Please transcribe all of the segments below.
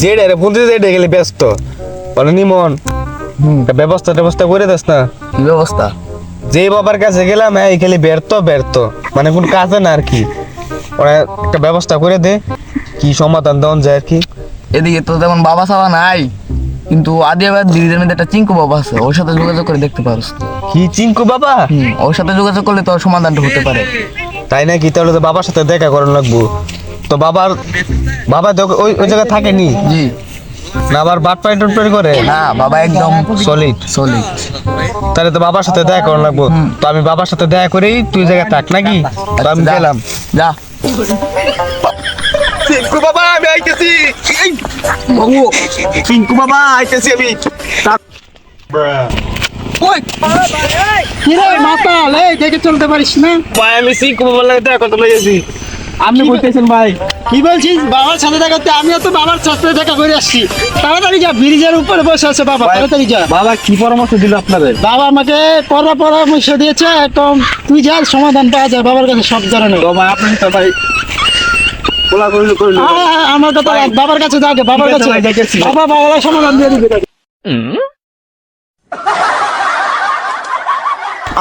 যেটা রে ফোন দিতে এটা গেলে ব্যস্ত? বলে নিমন ব্যবস্থা ব্যবস্থা করে দিস না? কি ব্যবস্থা? যে বাবার কাছে গেলাম হ্যাঁ এই খালি ব্যর্থ ব্যর্থ। মানে কোন কাজে না আর কি। ওরা একটা ব্যবস্থা করে দে কি সমাধান দেওয়া যায় আর কি। এদিকে তো তেমন বাবা সাবা নাই কিন্তু আদিয়াবাদ দিদিদের মধ্যে একটা চিঙ্কু বাবা আছে ওর সাথে যোগাযোগ করে দেখতে পারোস। কি চিঙ্কু বাবা? ওর সাথে যোগাযোগ করলে তোর সমাধানটা হতে পারে। তাই নাকি? তাহলে তো বাবার সাথে দেখা করানো লাগবো। তো বাবার বাবা ওই ওই জায়গায় থাকেনি? জি। না আবার বাট পাই টুট করে? না বাবা একদম সলিড? সলিড। তাহলে তো বাবার সাথে দেখা করানো লাগবো। তো আমি বাবার সাথে দেখা করেই তুই জায়গায় থাক নাকি? তো আমি গেলাম। যা। চিঙ্কু বাবা আমি আইতেছি। চিঙ্কু বাবা আইতেছি আমি। কিরে মাতাল? এই দেখে চলতে পারিস না? আমি চিঙ্কু বাবার লাগে দেখা করতে লেগেছি আপনি বলতেছেন ভাই? কি বলছিস? বাবার সাথে দেখাতে আমিও তো বাবার সাথে দেখা করে আসছি। তাড়াতাড়ি যা ব্রিজের উপরে বসে আছে বাবা তাড়াতাড়ি যা। বাবা কি পরামর্শ দিল আপনাদের? বাবা আমাকে পড়া পরামর্শ দিয়েছে একদম তুই যা সমাধান পাওয়া যায় বাবার কাছে সব ধরনের তো ভাই আপনি তো ভাই বলা কইলো কইলো হ্যাঁ, হ্যাঁ, আমার কথা বাবার কাছে যাকে বাবার কাছে। বাবা বাবার সমাধান দিয়ে দিবে।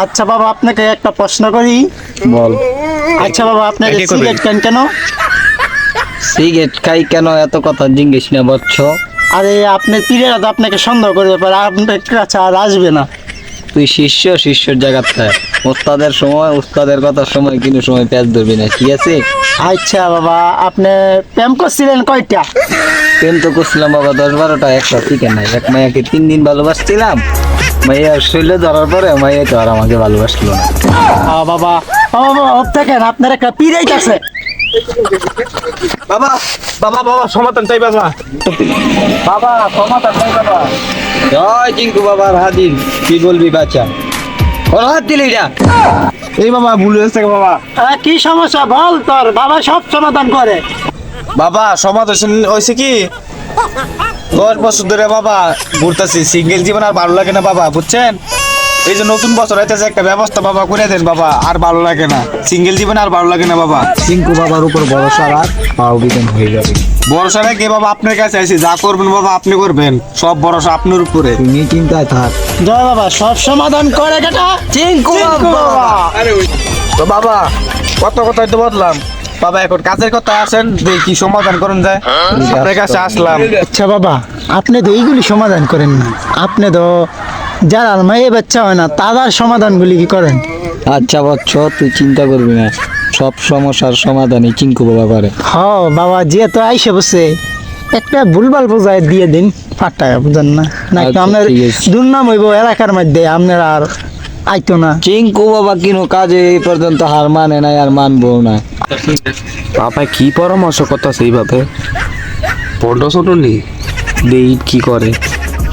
আচ্ছা বাবা আপনাকে একটা প্রশ্ন করি। বল। আচ্ছা বাবা আপনাকে সিগারেট কেন কেন? সিগারেট খাই কেন? এত কথা জিজ্ঞেস না বচ্চ আরে আপনার পীরেরা তো আপনাকে সন্দেহ করতে পারে আপনার কাছে আর আসবে না। তুই শিষ্য শিষ্যর জায়গার থাক উস্তাদের সময় উস্তাদের কথার সময় কোনো সময় প্যাচ ধরবি না ঠিক আছে? আচ্ছা বাবা আপনি প্রেম করছিলেন কয়টা? প্রেম তো করছিলাম বাবা দশ বারোটা একটা চিকেন নাই এক মায়াকে তিন দিন ভালোবাসছিলাম। মাইয়া শৈল ধরার পরে মাইয়া তো আর আমাকে ভালোবাসলো না। বাবা বাবা আপনার একটা আছে। বাবা বাবা বাবা সমাধান চাই বাবা। বাবা সমাধান চাই বাবা। জয় বাবার হাজির কি বলবি বাচ্চা? হাত দিলি যা এই বাবা ভুল হয়েছে বাবা। কি সমস্যা? বল তোর বাবা সব সমাধান করে। বাবা সমাধান হয়েছে কি? দশ বছর ধরে বাবা ঘুরতেছি সিঙ্গেল জীবন আর ভালো লাগে না বাবা বুঝছেন? এই যে নতুন বছর হইতেছে একটা ব্যবস্থা বাবা করে দেন বাবা আর ভালো লাগে না। সিঙ্গেল জীবন আর ভালো লাগে না বাবা। চিঙ্কু বাবার উপর ভরসা রাখ পাও বিধান হয়ে যাবে। ভরসা রেখে বাবা আপনার কাছে আইছি যা করবেন বাবা আপনি করবেন। সব ভরসা আপনার উপরে। তুমি চিন্তায় থাক। জয় বাবা সব সমাধান করে কেটা চিঙ্কু বাবা। তো বাবা কত কথাই তো বললাম। বাবা এখন কাজের কথা আসেন দেখি সমাধান করেন যায়। আপনার কাছে আসলাম। আচ্ছা বাবা আপনি তো এইগুলি সমাধান করেন না। আপনি তো যারা মেয়ে বাচ্চা হয় না তাদের সমাধানগুলি কি করেন? আচ্ছা বচ্চ তুই চিন্তা করবি না। সব সমস্যার সমাধানই চিঙ্কু বাবা করে। হ বাবা যে তো আইসে বসে একটা ভুলভাল বোঝায় দিয়ে দিন। পাঁচ টাকা বুঝেন না? না আচ্ছা, আপনার দুর্নাম হইব এলাকার মধ্যে আপনার আর আইতো না। চিঙ্কু বাবা কিনো কাজে এই পর্যন্ত হার মানে নাই আর মানবো না। বাবা কি পরামর্শ করতেছে এইভাবে? ছোট নি দেই কি করে?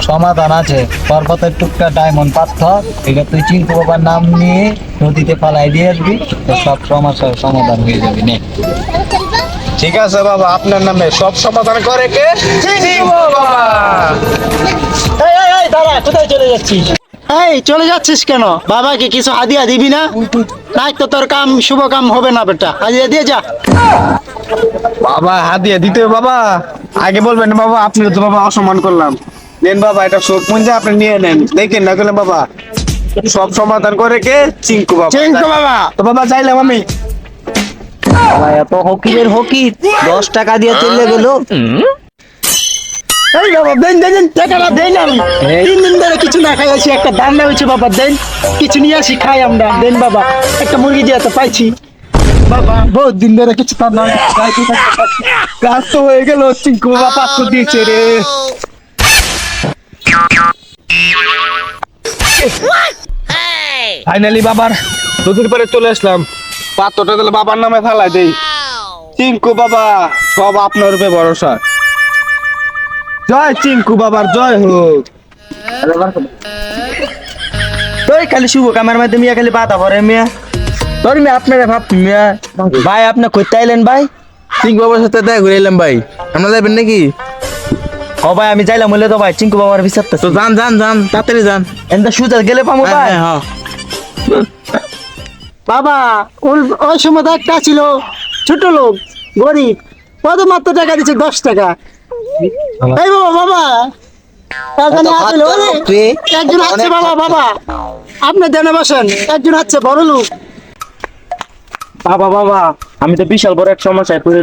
সমাধান আছে। পর্বতের টুকটা ডায়মন্ড পাথর এটা তুই বাবার নাম নিয়ে নদীতে পালাই দিয়ে আসবি তো সব সমস্যার সমাধান হয়ে যাবে নে। ঠিক আছে বাবা আপনার নামে সব সমাধান করে কে? বাবা। এই দাঁড়া কোথায় চলে যাচ্ছিস? এই চলে যাচ্ছিস কেন? বাবাকে কিছু হাদিয়া দিবি না? নাই তো তোর কাম শুভ কাম হবে না বেটা। হাদিয়া দিয়ে যা। বাবা হাত দিয়ে দিতে বাবা। আগে বলবেন বাবা আপনি তো বাবা অসম্মান করলাম। নেন বাবা এটা শোক মন আপনি নিয়ে নেন। দেখেন না গেলে বাবা? সব সমাধান করে কে? চিঙ্কু বাবা। চিঙ্কু বাবা। তো বাবা চাইলাম আমি। বাবা এত হকিরের হকি দশ টাকা দিয়ে চলে গেল। এই বাবা দেন দেন দেন টাকাটা দেন আমি। তিন দিন ধরে কিছু না খাই আছি একটা দান্না হয়েছে বাবা দেন। কিছু নিয়ে আসি খাই আমরা দেন বাবা। একটা মুরগি দিয়ে তো পাইছি। বাবা বহুত দিন ধরে কিছু তার না। কাজ তো হয়ে গেল চিঙ্কু বাবা পাঁচশো দিয়েছে রে। ফাইনালি বাবার। নদীর পারে চলে আসলাম। পাত্রটা তাহলে বাবার নামে ফেলাই দেই। চিঙ্কু বাবা সব আপনার উপরে ভরসা। জয় চিঙ্কু বাবার জয় হোক। তোই খালি শুভ কামের মধ্যে মিয়া খালি পাতা পরে মিয়া। তোর মিয়া আপনারা ভাব মিয়া। ভাই আপনি কইতে আইলেন ভাই? চিঙ্কু বাবার সাথে দেখা ঘুরে এলাম ভাই। আমরা যাবেন নাকি? ও ভাই আমি যাইলাম বলে তো ভাই চিঙ্কু বাবার বিচার তো। যান যান যান তাড়াতাড়ি যান। এনটা সুজা গেলে পামো ভাই? হ্যাঁ হ্যাঁ বাবা ওই- ওই সময় তো একটা ছিল ছোট লোক গরিব। কত মাত্র টাকা দিচ্ছে দশ টাকা। এই বাবা বাবা। এখানে আসলে ওরে একজন আছে বাবা বাবা। আপনি দেনে বসেন একজন আছে বড় লোক। বাবা বাবা। আমি তো বিশাল বড় এক সমস্যায় পড়ে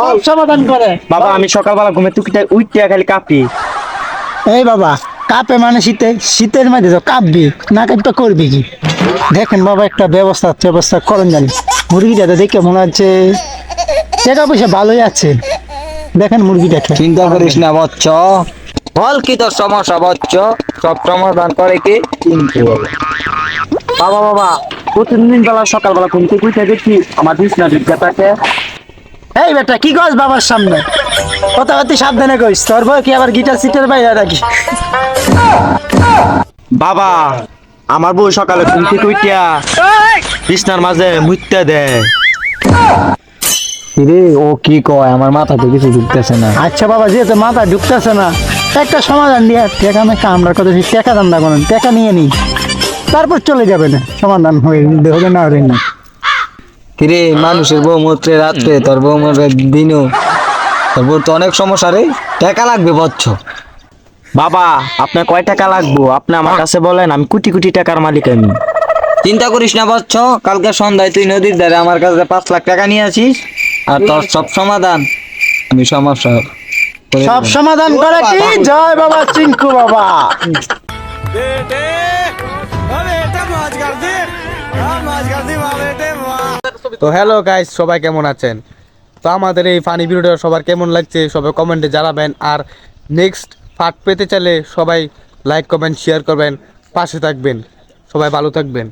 সব সমাধান করে। বাবা আমি সকালবেলা ঘুমে টুকিটা উঠতে খালি কাঁপি। এই বাবা কাপে মানে শীতে শীতের মধ্যে তো কাঁপবি না কাঁপটা করবি কি? দেখেন বাবা একটা ব্যবস্থা ব্যবস্থা করেন জানি। মুরগিটা তো দেখে মনে হচ্ছে টাকা পয়সা ভালোই আছে। দেখেন মুরগিটাকে চিন্তা করিস না বচ্চ। বল কি তোর সমস্যা বচ্চ? সব সমাধান করে কি? বাবা বাবা প্রতিদিন বেলা সকালবেলা ঘুম থেকে উঠে দেখি আমার বিছনা বিজ্ঞাতাকে এই বেটা কি কস বাবার সামনে? কথাবার্তি সাবধানে কইস তোর বই কি আবার গিটার সিটের বাইরে রাখি বাবা আমার বউ সকালে ঘুম থেকে উঠিয়া বিছনার মাঝে মুত্যা দেয়। রে ও কি কয়? আমার মাথা তো কিছু ঢুকতেছে না। আচ্ছা বাবা যেহেতু মাথা ঢুকতেছে না একটা সমাধান দিয়ে টেকা মেকা আমরা কথা টেকা না করেন টেকা নিয়ে নিই। তারপর চলে যাবে না। সমাধান হয়ে হবে না হবে না। কিরে মানুষের বউ মূত্রে রাত্রে তোর বউ দিনও। তোর বউ তো অনেক সমস্যা রে। টাকা লাগবে বচ্চ। বাবা আপনার কয় টাকা লাগবো? আপনি আমার কাছে বলেন আমি কোটি কোটি টাকার মালিক আমি। চিন্তা করিস না বচ্চ। কালকে সন্ধ্যায় তুই নদীর ধারে আমার কাছে পাঁচ লাখ টাকা নিয়ে আসিস আর তোর সব সমাধান। আমি সমস্যা সব সমাধান করে কি? জয় বাবা চিঙ্কু বাবা। তো হ্যালো গাইস সবাই কেমন আছেন? তো আমাদের এই ফানি ভিডিওটা সবার কেমন লাগছে, সবাই কমেন্টে জানাবেন। আর নেক্সট পার্ট পেতে চাইলে সবাই লাইক কমেন্ট শেয়ার করবেন, পাশে থাকবেন। সবাই ভালো থাকবেন।